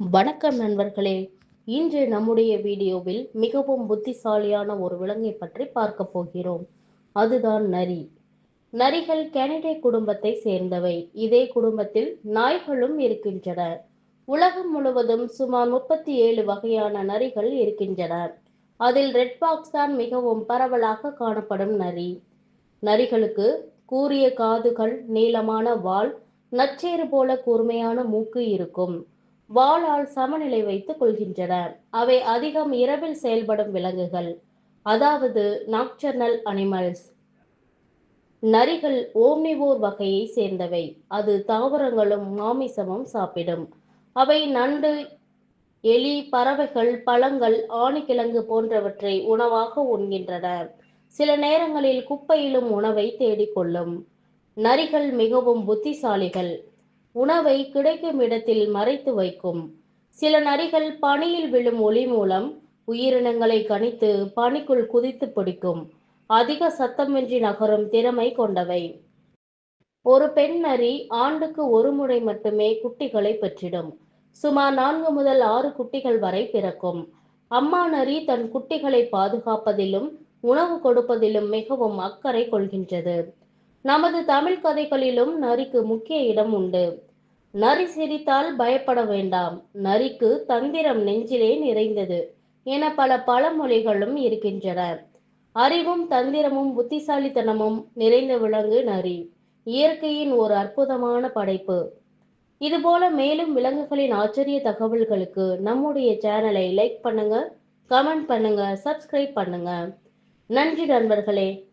வணக்கம் நண்பர்களே. இன்று நம்முடைய வீடியோவில் மிகவும் புத்திசாலியான ஒரு விலங்கை பற்றி பார்க்க போகிறோம். அதுதான் நரி. நரிகள் கெனடே குடும்பத்தை சேர்ந்தவை. இதே குடும்பத்தில் நாய்களும் இருக்கின்றன. உலகம் முழுவதும் சுமார் முப்பத்தி ஏழு வகையான நரிகள் இருக்கின்றன. அதில் ரெட் பாக்ஸ் தான் மிகவும் பரவலாக காணப்படும் நரி. நரிகளுக்கு கூரிய காதுகள் நீளமான வால் நச்சேறு போல கூர்மையான மூக்கு இருக்கும். வாளால் சமநிலை வைத்துக் கொள்கின்றன. அவை அதிகம் இரவில் செயல்படும் விலங்குகள். அதாவது நாக்சர்னல் அனிமல்ஸ் நரிகள் ஓம்னிவோர் வகையை சேர்ந்தவை. அது தாவரங்களும் மாமிசமும் சாப்பிடும். அவை நண்டு எலி பறவைகள் பழங்கள் ஆணிக்கிழங்கு போன்றவற்றை உணவாக உண்கின்றன. சில நேரங்களில் குப்பையிலும் உணவை தேடிக்கொள்ளும் நரிகள் மிகவும் புத்திசாலிகள். உணவை கிடைக்கும் இடத்தில் மறைத்து வைக்கும். சில நரிகள் பனியில் விழும் ஒளி மூலம் உயிரினங்களை கணித்து பனிக்குள் குதித்து பிடிக்கும். அதிக சத்தமின்றி நகரும் திறமை கொண்டவை. ஒரு பெண் நரி ஆண்டுக்கு ஒரு முறை மட்டுமே குட்டிகளை பெற்றிடும். சுமார் நான்கு முதல் ஆறு குட்டிகள் வரை பிறக்கும். அம்மா நரி தன் குட்டிகளை பாதுகாப்பதிலும் உணவு கொடுப்பதிலும் மிகவும் அக்கறை கொள்கின்றது. நமது தமிழ் கதைகளிலும் நரிக்கு முக்கிய இடம் உண்டு. நரி சிரித்தால் பயப்பட வேண்டாம். நரிக்கு தந்திரம் நெஞ்சிலே நிறைந்தது என பல பழமொழிகளும் இருக்கின்றன. அறிவும் தந்திரமும் புத்திசாலித்தனமும் நிறைந்த விலங்கு நரி. இயற்கையின் ஒரு அற்புதமான படைப்பு. இதுபோல மேலும் விலங்குகளின் ஆச்சரிய தகவல்களுக்கு நம்முடைய சேனலை லைக் பண்ணுங்க கமெண்ட் பண்ணுங்க சப்ஸ்கிரைப் பண்ணுங்க. நன்றி நண்பர்களே.